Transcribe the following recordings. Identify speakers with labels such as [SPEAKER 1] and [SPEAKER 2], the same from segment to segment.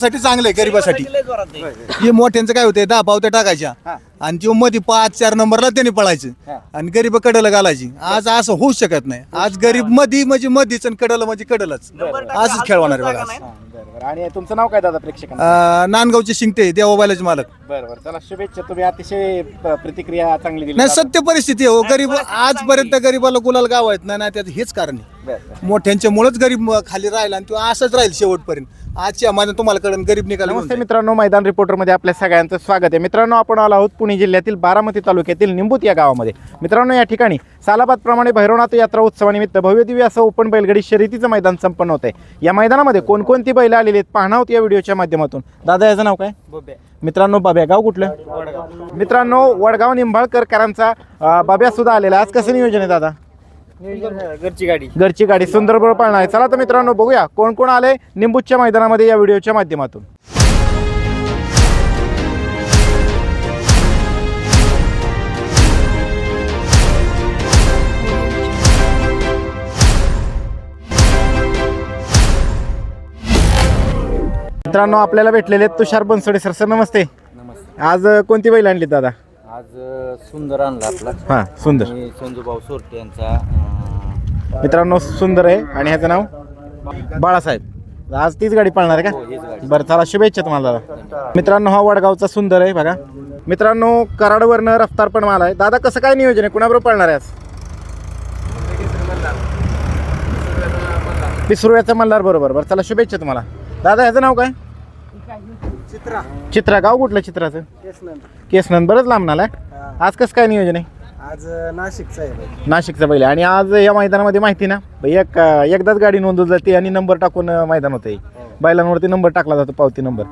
[SPEAKER 1] साठी चांगलं आहे गरिबासाठी. हे मोठ्यांचं काय होतंय दहा पावत्या टाकायच्या. आणि तो मध्ये पाच चार नंबरला त्यांनी पळायचं. आणि गरीब कडला घालायची. आज असं होऊच शकत नाही. आज गरीब मधी म्हणजे मधीच आणि कडलं म्हणजे कडलच. असंच खेळ होणार आहे बघा
[SPEAKER 2] आणि तुमचं नाव काय दादा प्रेक्षकांना
[SPEAKER 1] अं, नांदगावचे शिंगटे देवाबालाचे मालक.
[SPEAKER 2] बरं बरं. चला शुभेच्छा. तुम्ही अतिशय प्रतिक्रिया चांगली दिली
[SPEAKER 1] नाही सत्य परिस्थिती आहे हो. गरीब आजपर्यंत गरीबाला गुलाल गाव आहेत नाही त्यात हेच कारण आहे. मोठ्यांच्या मुळेच गरीब खाली राहिला आणि तो असंच राहील शेवटपर्यंत. आजच्या माझ्या तुम्हाला कळण गरीब निघाला
[SPEAKER 2] नमस्ते मित्रांनो मैदान रिपोर्टरमध्ये आपल्या सगळ्यांचं स्वागत आहे. मित्रांनो आपण आलो आहोत पुणे जिल्ह्यातील बारामती तालुक्यातील निंबूत या गावामध्ये. मित्रांनो या ठिकाणी सालाबादप्रमाणे भैरवनाथ यात्रा उत्सवानिमित्त भव्यदिव्य असं ओपन बैलगाडी शर्यतीचं मैदान संपन्न होत आहे या मैदानामध्ये कोणकोणती बैल आलेली आहेत पाहणार आहोत या व्हिडिओच्या माध्यमातून. दादा याचं नाव काय? मित्रांनो बाब्या गाव कुठलं? मित्रांनो वडगाव निंबाळकरकरांचा अं, बाब्या सुद्धा आलेला. आज कसं नियोजन आहे दादा?
[SPEAKER 3] घरची गाडी.
[SPEAKER 2] घरची गाडी सुंदर बरोबर पाळणार आहे. चला तर मित्रांनो बघूया कोण कोण आले निंबूच्या मैदानामध्ये या व्हिडिओच्या माध्यमातून. मित्रांनो आपल्याला भेटलेले आहेत तुषार बनसोडे सर. सर नमस्ते.
[SPEAKER 3] नमस्ते.
[SPEAKER 2] आज कोणती बैल आणली दादा?
[SPEAKER 3] आज सुंदर आणला आपला.
[SPEAKER 2] हां सुंदर.
[SPEAKER 3] संजूभाऊ सोरटे यांचा अ,
[SPEAKER 2] मित्रांनो सुंदर आहे. आणि ह्याचं नाव? बाळासाहेब. आज तीच गाडी पाळणार आहे
[SPEAKER 3] हो, हीच
[SPEAKER 2] का
[SPEAKER 3] गाडी.
[SPEAKER 2] बरं चला शुभेच्छा तुम्हाला. दादा मित्रांनो हा वडगावचा सुंदर आहे बघा. मित्रांनो कराडवरनं रफ्तार पण माल आहे. दादा कसं काय नियोजन आहे? कुणाबरोबर पाळणार आहे आज? पिसरुयाचा मल्हार बरोबर. बरं चला शुभेच्छा तुम्हाला. दादा ह्याचं नाव काय?
[SPEAKER 1] चित्रा.
[SPEAKER 2] चित्रा गाव कुठलं चित्राचं? केसनंद. बरंच लांब आलाय आज कसं काय नियोजन आहे?
[SPEAKER 1] आज नाशिकचा आहे
[SPEAKER 2] नाशिकचा पहिले आणि आज या मैदानामध्ये माहिती ना एक एकदाच गाडी नोंदवली जाते आणि नंबर टाकून मैदान होते बैलांवरती नंबर टाकला जातो पावती नंबर.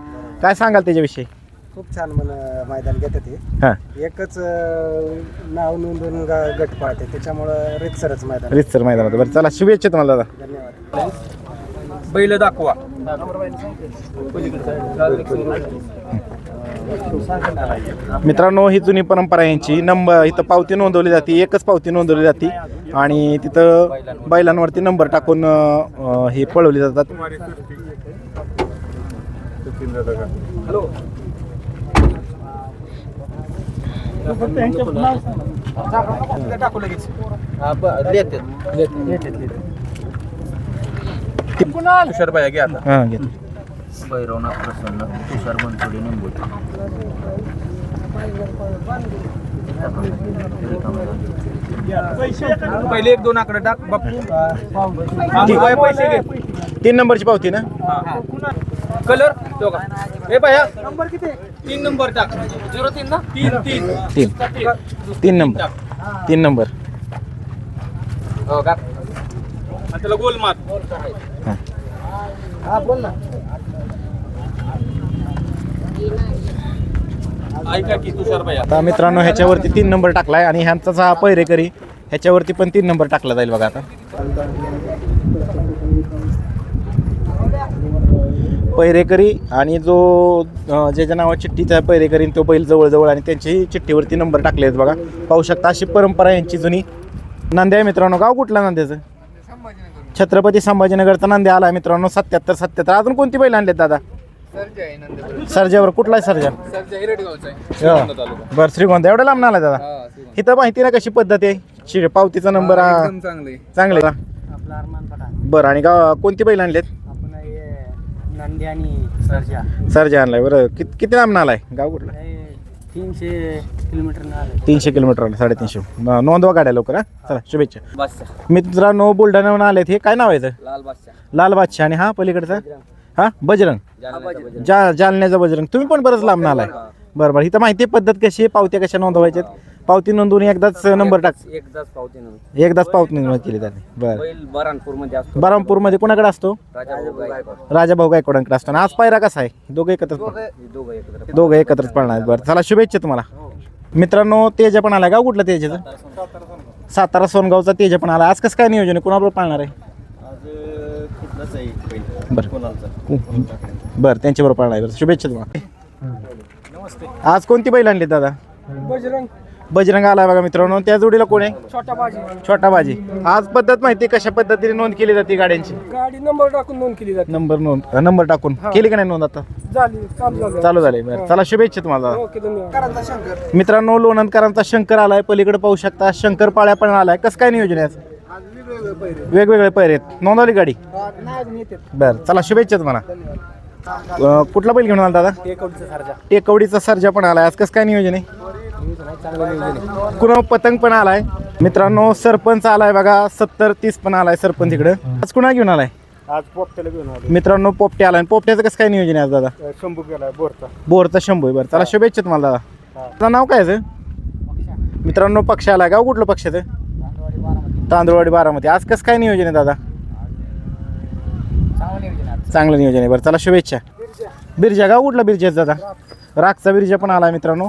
[SPEAKER 2] काय सांगाल त्याच्याविषयी?
[SPEAKER 1] खूप छान मन मैदान घेतात ते
[SPEAKER 2] हां.
[SPEAKER 1] एकच अं, नाव नोंदवून गा- गट पाळते त्याच्यामुळं रितसरच मैदान.
[SPEAKER 2] रितसर मैदान होतं. बरं चला शुभेच्छा तुम्हाला दादा.
[SPEAKER 1] धन्यवाद.
[SPEAKER 3] बैल दाखवा.
[SPEAKER 2] मित्रांनो ही जुनी परंपरा यांची नंबर इथं पावती नोंदवली जाते एकच पावती नोंदवली जाते. आणि तिथं बैलांवरती नंबर टाकून हे पळवली जातात.
[SPEAKER 3] ब- देतात. तुषार बाया घ्या आता.
[SPEAKER 2] हां घेतो
[SPEAKER 3] भैरवनाथ प्रसन्न तुषार बनसोडे निंबूत पहिले एक दोन आकडे टाक बापू पैसे घे.
[SPEAKER 2] तीन नंबरची पावती ना?
[SPEAKER 3] कलर तो का? ए बाया नंबर किती तीन नंबर टाक. झिरो तीन ना? तीन. तीन.
[SPEAKER 2] तीन. तीन नंबर. तीन नंबर.
[SPEAKER 3] हो का आणि त्याला गोल मार.
[SPEAKER 2] हां
[SPEAKER 3] ऐका की
[SPEAKER 2] आता मित्रांनो ह्याच्यावरती तीन नंबर टाकलाय आणि ह्यांचाच हा पैरेकरी ह्याच्यावरती पण तीन नंबर टाकला जाईल बघा आता. पैरेकरी आणि जो ज्याच्या नावा चिठ्ठीचा पैरेकरी तो बैल जवळजवळ आणि त्यांच्याही चिठ्ठीवरती नंबर टाकले आहेत बघा. पाहू शकता अशी परंपरा यांची जुनी. नांद्या आहे मित्रांनो गाव कुठला नांद्याचं छत्रपती संभाजीनगरचा नांद्या आला मित्रांनो सत्याहत्तर सत्याहत्तर. अजून कोणती बैल आणलेत दादा? सर्जावर कुठला आहे सर्जा बरं श्रीगोंदा. एवढा लांब आला दादा? इथं माहिती ना कशी पद्धत आहे? शि- पावतीचा नंबर हा
[SPEAKER 3] चांगले.
[SPEAKER 2] चांगले का?
[SPEAKER 1] आपला अरमान पठाण.
[SPEAKER 2] बरं आणि गाव कोणती बैल आणलेत?
[SPEAKER 1] आपण नंदी आणि सरजा.
[SPEAKER 2] सर्जा आणलाय. बरं कित लांब आलाय गाव कुठलं?
[SPEAKER 1] तीनशे किलोमीटर आले.
[SPEAKER 2] तीनशे किलोमीटर साडेतीनशे. न- नोंदवा गाड्या लवकर हा. चला शुभेच्छा.
[SPEAKER 3] बादशाह.
[SPEAKER 2] मित्रांनो बुलढाण्याहून आलेत हे. काय नाव आहे याचं?
[SPEAKER 3] लाल बादशाह.
[SPEAKER 2] लाल बादशाह आणि हा पलीकडचा? हा? बजरंग. जा जालन्याचा बजरंग. तुम्ही पण बरंच लांब आलाय. बरं बरं. इथं माहिती आहे पद्धत कशी आहे? पावत्या कशा नोंदवायच्यात? पावती नोंदवून एकदाच नंबर टाक.
[SPEAKER 3] एकदाच पावती नव्हती
[SPEAKER 2] एकदाच पावती नोंदवून केली जाते बरं.
[SPEAKER 3] बैल बरानपूरमध्ये असतो.
[SPEAKER 2] बरामपूरमध्ये कोणाकडे असतो?
[SPEAKER 3] राजा भाऊ गायकवाड.
[SPEAKER 2] राजा भाऊ गायकवाडांकडे असतो. आणि आज पायरा कसा आहे? दोघं एकत्रच पळ-
[SPEAKER 3] हे दोघं एकत्र
[SPEAKER 2] दोघं एकत्रच पळणार. आहेत. बरं चला शुभेच्छा तुम्हाला. मित्रांनो तेजा पण आला गाव कुठलं तेजाचं? सातारा सोनगावचा तेजा पण आला आज कसं काय नियोजन आहे? कोणाबरोबर पाळणार आहे? बरं. बरं त्यांच्याबरोबर पाळणार आहे. बरं शुभेच्छा तुम्हाला. आज कोणती बैल आणली दादा?
[SPEAKER 1] बजरंग.
[SPEAKER 2] बजरंग आलाय बघा मित्रांनो. त्या जोडीला कोण आहे?
[SPEAKER 4] छोटा भाजी
[SPEAKER 2] छोटा बाजी. आज पद्धत माहिती आहे कशा पद्धतीने नोंद केली जाते गाड्यांची?
[SPEAKER 4] गाडी नंबर टाकून नोंद केली जाते.
[SPEAKER 2] नंबर नोंद नंबर टाकून. केली का नाही नोंद आता?
[SPEAKER 4] झाली चालू झालं.
[SPEAKER 2] चालू झाले बरं. चला शुभेच्छा तुम्हाला.
[SPEAKER 4] ओके धन्यवाद.
[SPEAKER 2] मित्रांनो लोणंदकरांचा शंकर आलाय. पलीकडे पाहू शकता शंकर पाळ्या पण आलाय. कसं काय नियोजन आहे आज? वेगवेगळे पैर आहेत. नोंदवली गाडी? बर चला शुभेच्छा तुम्हाला. अं, कुठला बैल घेऊन आला दादा? टेकवडीचा सर्जा पण आलाय. आज कसं काय नियोजन आहे? कुणा पतंग पण आलाय? मित्रांनो सरपंच आलाय बघा. सत्तर तीस पण आलाय सरपंच इकडे. आज कुणा घेऊन आलाय?
[SPEAKER 4] आज पोपट्याला घेऊन आलो
[SPEAKER 2] मित्रांनो पोपटे आलाय. पोपट्याचं कसं काय नियोजन आहे आज दादा?
[SPEAKER 4] शंभू गेला बोरचा.
[SPEAKER 2] बोरचा शंभू आहे बरं. चला शुभेच्छा तुम्हाला दादा. तुझं नाव काय आहे? मित्रांनो पक्ष आला गाव कुठलं पक्षाचं तांदूळवाडी बारामती. आज कसं काय नियोजन आहे दादा? चांगलं नियोजन आहे बरं. चला शुभेच्छा. बिरजा. गाव कुठला बिरजा दादा? रागचा बिरजा पण आला मित्रांनो.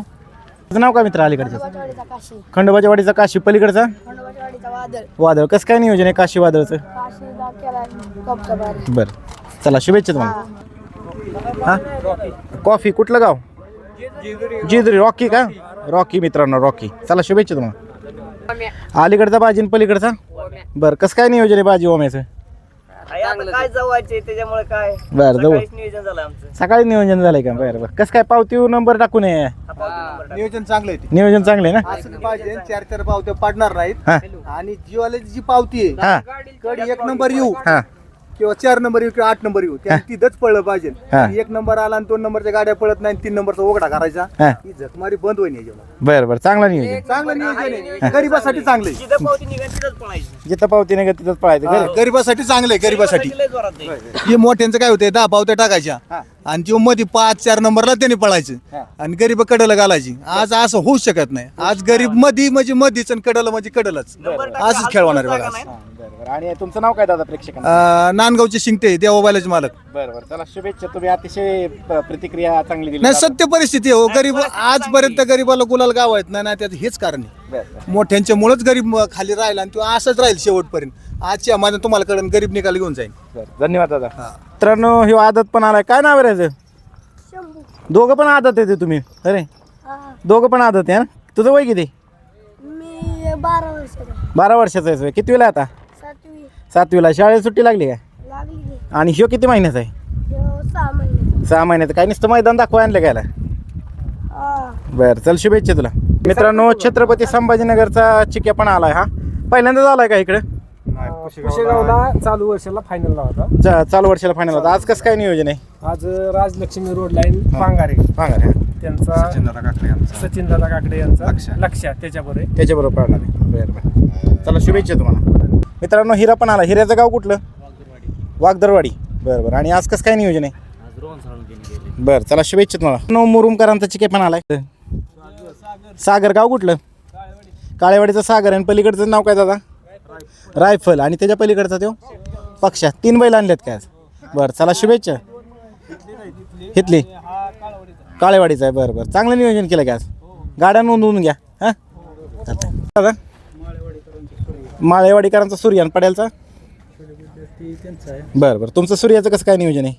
[SPEAKER 2] तुझं नाव काय मित्र अलीकडचं?
[SPEAKER 5] खंडोबाच्या काशी.
[SPEAKER 2] खंडोबाच्या वाडीचा काशी पलीकडचा?
[SPEAKER 5] खंडोबाच्या वाडीचा वादळ.
[SPEAKER 2] वादळ. कसं काय नियोजन आहे काशी वादळचं?
[SPEAKER 5] काशी केला कपचा बारी
[SPEAKER 2] बरं. चला शुभेच्छा तुम्हाला. हा? कॉफी कुठलं गाव? जिजरी रॉकी का? रॉकी मित्रांनो रॉकी. चला शुभेच्छा तुम्हाला. अलीकडचा बाजी आणि पलीकडचा? बरं कसं काय नियोजन आहे बाजी ओम्याचं?
[SPEAKER 6] आहे आता काय जवायचे त्याच्यामुळे काय?
[SPEAKER 2] बरं जवळ
[SPEAKER 6] सकाळीच नियोजन झालं आमचं.
[SPEAKER 2] सकाळी नियोजन झालंय का? बरं बरं. कसं काय पावती नंबर टाकून ये.
[SPEAKER 6] हा पावती नंबर टाक.
[SPEAKER 1] नियोजन चांगलं आहे ते.
[SPEAKER 2] नियोजन चांगलं आहे ना?
[SPEAKER 1] असं पाहिजे चार चार पावत्या पाडणार नाहीत.
[SPEAKER 2] हा.
[SPEAKER 1] आणि जीवाला जी पावती आहे
[SPEAKER 2] हा.
[SPEAKER 1] कधी एक नंबर येऊ.
[SPEAKER 2] हा.
[SPEAKER 1] किंवा चार नंबर येऊ किंवा आठ नंबर येऊ त्या तिथंच पडलं पाहिजे.
[SPEAKER 2] हा.
[SPEAKER 1] आणि एक नंबर आला आणि दोन नंबरच्या गाड्या पळत नाही आणि तीन नंबरचा उघडा करायचा
[SPEAKER 2] हा.
[SPEAKER 1] ही झकमारी बंद होईल याच्यावर
[SPEAKER 2] बरं बरं चांगलं नियोजन.
[SPEAKER 1] चांगलं नियोजन आहे. गरिबासाठी चांगलं.
[SPEAKER 6] जिथं पावती निघाल तिथंच पळायची.
[SPEAKER 2] जिथं पावती नाही तिथंच पळायचं.
[SPEAKER 1] हा. गरिबासाठी चांगलं आहे गरिबासाठी.
[SPEAKER 6] लय जोरात आहे.
[SPEAKER 1] हे मोठ्यांचं काय होतंय दहा पावत्या टाकायच्या. आणि ती मध्ये पाच चार नंबरला त्यांनी पळायचं. आणि गरीब कडला घालायची. आज असं होऊ शकत नाही. आज गरीब मधी म्हणजे मधीच आणि कडला म्हणजे कडलच. असंच खेळ होणार आहे बघा.
[SPEAKER 2] बरं बरं. आणि तुमचं नाव काय दादा प्रेक्षकांना
[SPEAKER 1] अं, नांदगावचे शिंगटे देवाबालाचे मालक.
[SPEAKER 2] बरं बरं. चला शुभेच्छा. तुम्ही अतिशय प- प्रतिक्रिया चांगली दिली.
[SPEAKER 1] नाही सत्य परिस्थिती आहे हो. गरीब आजपर्यंत गरीबाला गुलाल गाव आहेत. नाही त्यात हेच कारण आहे.
[SPEAKER 2] बरं बरं.
[SPEAKER 1] मोठ्यांच्या मुळेच गरीब खाली राहिला आणि तो असंच राहील शेवटपर्यंत. आजच्या माझ्या तुम्हाला कळण गरीब निकाल घेऊन जाईल.
[SPEAKER 2] बरं. धन्यवाद दादा. मित्रांनो ह्यो आदत पण आलाय. काय नाव आहे दोघं पण आदत येते तुम्ही. अरे दोघं पण आदत आहे ना? तुझं वय किती?
[SPEAKER 5] मी बारा वर्षाचा
[SPEAKER 2] बारा वर्षाचा आहे. किती वेळा आता?
[SPEAKER 5] सातवी.
[SPEAKER 2] सातवीला. शाळेत सुट्टी लागली काय?
[SPEAKER 5] लागली
[SPEAKER 2] आणि ह्यो किती महिन्याचा आहे?
[SPEAKER 5] सहा महिने
[SPEAKER 2] सहा महिन्याचं. काय नुसतं मैदान दाखवा आणलं काय
[SPEAKER 5] हा.
[SPEAKER 2] बरं चल शुभेच्छा तुला. मित्रांनो छत्रपती संभाजीनगरचा चिक्या पण आलाय हा? पहिल्यांदाच आलाय का इकडे?
[SPEAKER 4] कुशेगावला चालू वर्षाला फायनलला होता.
[SPEAKER 2] चा- चालू वर्षाला फायनल होता. आज कसं काय नियोजन आहे?
[SPEAKER 4] आज राजलक्ष्मी रोड लाईन पांगारे.
[SPEAKER 2] सांगा रे.
[SPEAKER 4] त्यांचा सचिन दादा काकडे यांचा लक्ष्या त्याच्याबरोबर आहे.
[SPEAKER 2] त्याच्याबरोबर. पाळणार आहे. बरं बरं. चला शुभेच्छा तुम्हाला. मित्रांनो हिरा पण आला. हिऱ्याचं गाव कुठलं? वागदरवाडी. बरं बरं. आणि आज कसं काय नियोजन आहे? बरं चला शुभेच्छा तुम्हाला. नो मुरुमकरांचा चिके पण आलाय. सागर गाव कुठलं? काळेवाडीचं सागर. आणि पलीकडचं नाव काय दादा? रायफल. आणि त्याच्या पलीकडचा तो पक्षा. तीन बैल आणलेत काय बरं चला शुभेच्छा. इथली काळेवाडीचं आहे. बरं बरं. चांगलं नियोजन केलं आज? गाड्या नोंदवून घ्या. हां? दादा माळेवाडीकरांचा सूर्य आणि पड्यालचा बरं बरं. तुमचं सूर्याचं कसं काय नियोजन आहे?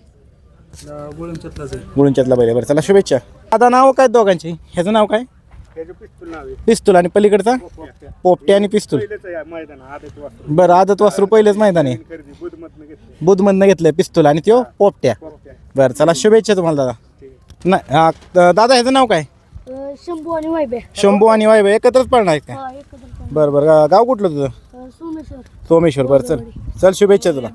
[SPEAKER 2] गुळूंच्यातला बैल. बरं चला शुभेच्छा. आता नाव काय दोघांची? ह्याचं नाव काय? पिस्तूल आणि पलीकडचा? पोपटे आणि पिस्तूल. बरं आदत वासरू पहिलेच मैदान. आहे बुधमधनं घेतलंय पिस्तूल आणि त्यो पोपट्या. बरं चला शुभेच्छा तुम्हाला दादा. नाही हा, त- दादा ह्याचं नाव काय?
[SPEAKER 5] अं, शंभू आणि वायबे
[SPEAKER 2] शंभू आणि वायब एकत्रच पडणार आहेत का?
[SPEAKER 5] हा एकत्र
[SPEAKER 2] बरं बरं गा- गाव कुठलं तुझं?
[SPEAKER 5] अं, सोमेश्वर.
[SPEAKER 2] सोमेश्वर बरं चल. चल शुभेच्छा तुला.